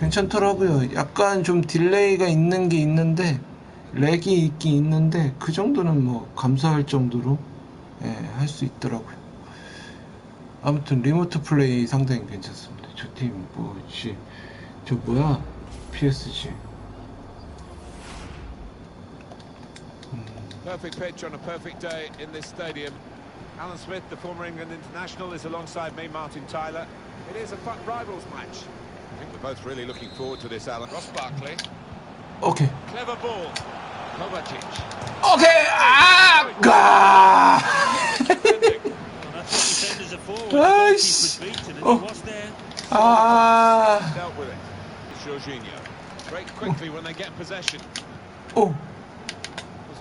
괜찮더라고요. 약간 좀 딜레이가 있는 게 있는데 렉이 있긴 있는데 그 정도는 뭐 감사할 정도로 예, 할 수 있더라고요. 아무튼 리모트 플레이 상당히 괜찮습니다. 저 팀 뭐지? 저 뭐야? PSG. Perfect pitch on a perfect day in this stadium. Alan Smith, the former England international, is alongside me, Martin Tyler. It is a fun rivals match. I think we're both really looking forward to this, Alan. Ross Barkley, 오케이. clever ball. Kovacic. 오케이. 아! 가! 아이씨. 어. 아. Dealt with it. It's Jorginho. Break quickly when they get possession. 오.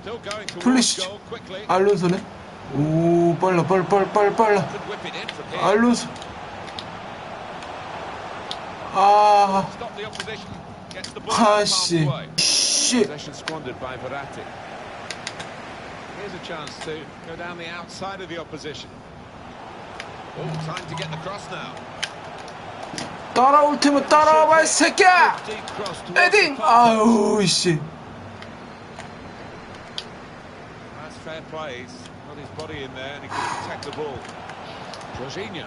Still going towards Pulisic. goal quickly. 알론소네. 오, 빨라, 빨라, 빨라, 빨라, 빨라. Could whip it in from here. 알론소. 아, Stop the opposition. Gets the ball out of harm's 아씨. way. 씨. Possession squandered by Verratti. Here's a chance to go down the outside of the opposition. Oh, time to get the cross now. 따라올 테면 따라와봐, 이 새끼야! Deep cross towards 헤딩! the far post. 아유, 씨. That's fair play. He's got his body in there and he can protect the ball. Jorginho.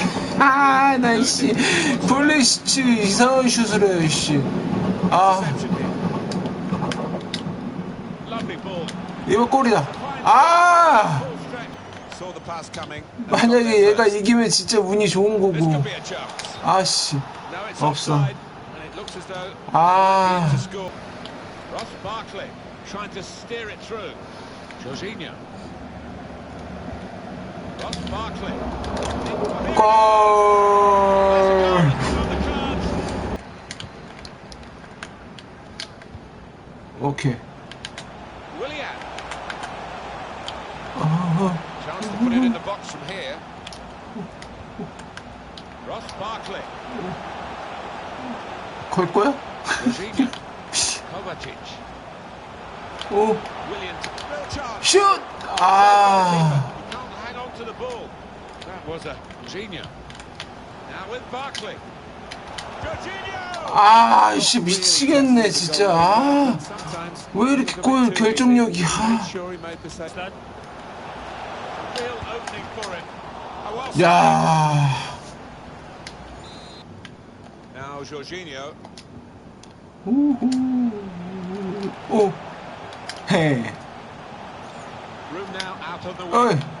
아, 나, 이씨. 블리시치 이상한 슛을 해, 씨. 아. 이거 골이다. 아! 만약에 얘가 이기면 진짜 운이 좋은 거고. 아씨. 없어. 아. 케이. Willian. 아, Chance to put it in the box from here. Ross Barkley. 걸 거야? Jorginho. Kovacic. 오, Willian. Real chance. 슛! 아, On to the ball. That was a Jorginho. Now with Barkley. 아, 씨 미치겠네 진짜. 아, 왜 이렇게 골 결정력이? 아. Oh, 야, Jorginho. 우후, 오, the 어이.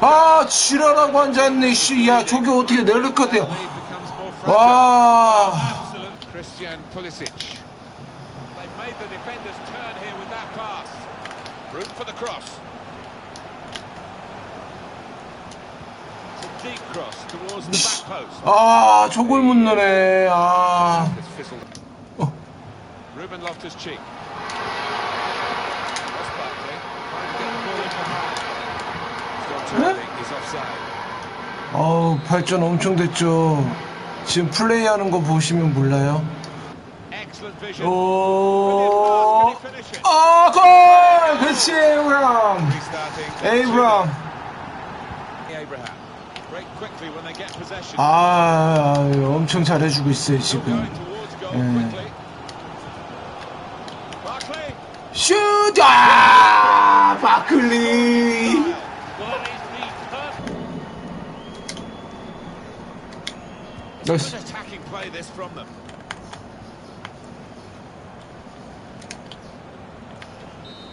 아, 지랄하고 앉았네 씨. 야, 저게 어떻게 becomes more fragile. 와. 아, 저걸 못 넣네. 아. 어. Ruben Loftus-Cheek. Ross Barkley trying to get the ball in behind. Still turning. He's offside. 어우, 발전 엄청 됐죠. 지금 플레이하는 거 보시면 몰라요. 오? 아, 골! 그렇지, 에이브람. 에이브람. 아, 엄청 잘해주고 있어요, 지금. 예. 슛! 아, Well, that is the perfect. 나이스. Good attacking play this from them.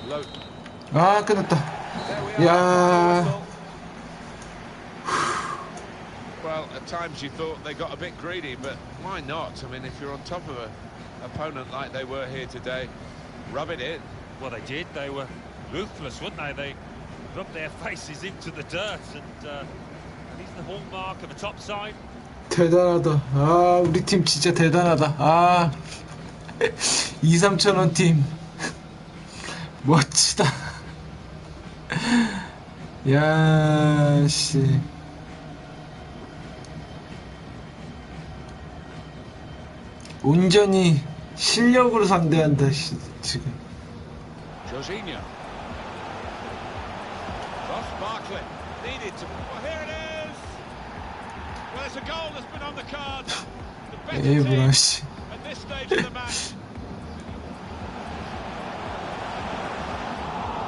Low. 아 끝났다. There we are. Yeah. Whistle. Well, at times you thought they got a bit greedy, but why not? I mean, if you're on top of a opponent like they were here today, rub it in. Well, they did. They were ruthless, weren't they? They rubbed their faces into the dirt, and uh, that is the hallmark of a top side. 대단하다. 아 우리 팀 진짜 대단하다. 아 2, 3천 원 팀. 멋지다. 야 씨. 온전히 실력으로 상대한다 씨, 지금. Is. Well, it's a goal that's been on the cards. The better 에이 team 뭐야 씨. at this stage of the match.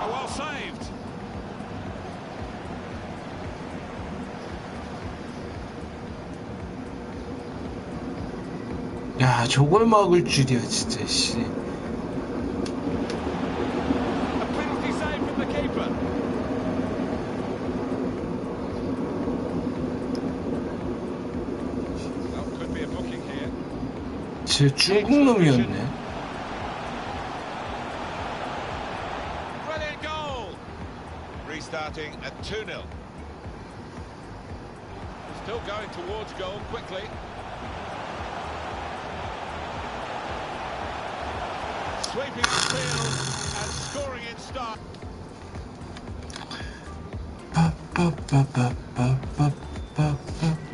Oh, well saved. 야 저걸 막을 줄이야 진짜 씨. 쟤 중국 놈이었네. Brilliant goal! Restarting at 2 0. Still going towards goal quickly. Sweeping the field and scoring in style. 빠빠빠빠빠빠빠